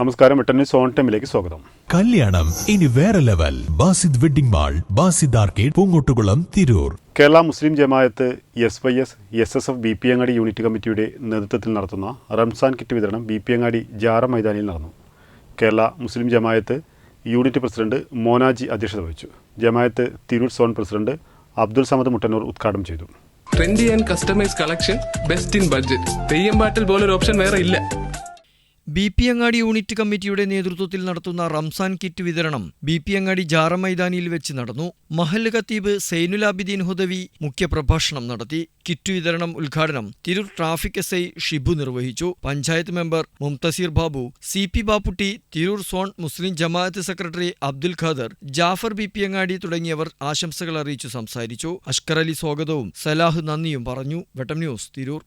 നമസ്കാരം വെട്ടന്യൂസ് സോൺ ടൈമിലേക്ക് സ്വാഗതം. കല്യാണം ഇനി വേറെ level. Basid wedding mall Basid arcade Poongottukulam Tirur. Kerala Muslim Jamaat S Y S S S F B P Angadi unit കമ്മിറ്റിയുടെ നേതൃത്വത്തിൽ നടത്തുന്ന റംസാൻ കിറ്റ് വിതരണം ബി പി അങ്ങാടി ജാറ മൈതാനിയിൽ നടന്നു. Kerala Muslim Jamaat unit president Monaji അധ്യക്ഷത വഹിച്ചു. ജമായത്ത് തിരൂർ സോൺ പ്രസിഡന്റ് അബ്ദുൽ സമദ് മുട്ടന്നൂർ ഉദ്ഘാടനം ചെയ്തു. Trendy and customise collection best in budget Theyyam പാട്ടിൽ പോലൊരു ഓപ്ഷൻ വേറെ ഇല്ല. ബി പി അങ്ങാടി യൂണിറ്റ് കമ്മിറ്റിയുടെ നേതൃത്വത്തിൽ നടത്തുന്ന റംസാൻ കിറ്റ് വിതരണം ബി പി അങ്ങാടി ജാറ മൈതാനിയിൽ വെച്ച് നടന്നു. മഹൽ ഖത്തീബ് സൈനുലാബിദ്ദീൻ ഹുദവി മുഖ്യപ്രഭാഷണം നടത്തി. കിറ്റ് വിതരണം ഉദ്ഘാടനം Tirur traffic S I Shibu നിർവഹിച്ചു. Panchayat member Mumtaseer Babu C P Bapputty Tirur zone Muslim Jamaat secretary Abdul Khader Jafar B P Angadi തുടങ്ങിയവർ ആശംസകൾ അറിയിച്ചു സംസാരിച്ചു. അഷ്കർ അലി സ്വാഗതവും സലാഹ് നന്ദിയും പറഞ്ഞു. വെട്ടം ന്യൂസ് തിരൂർ.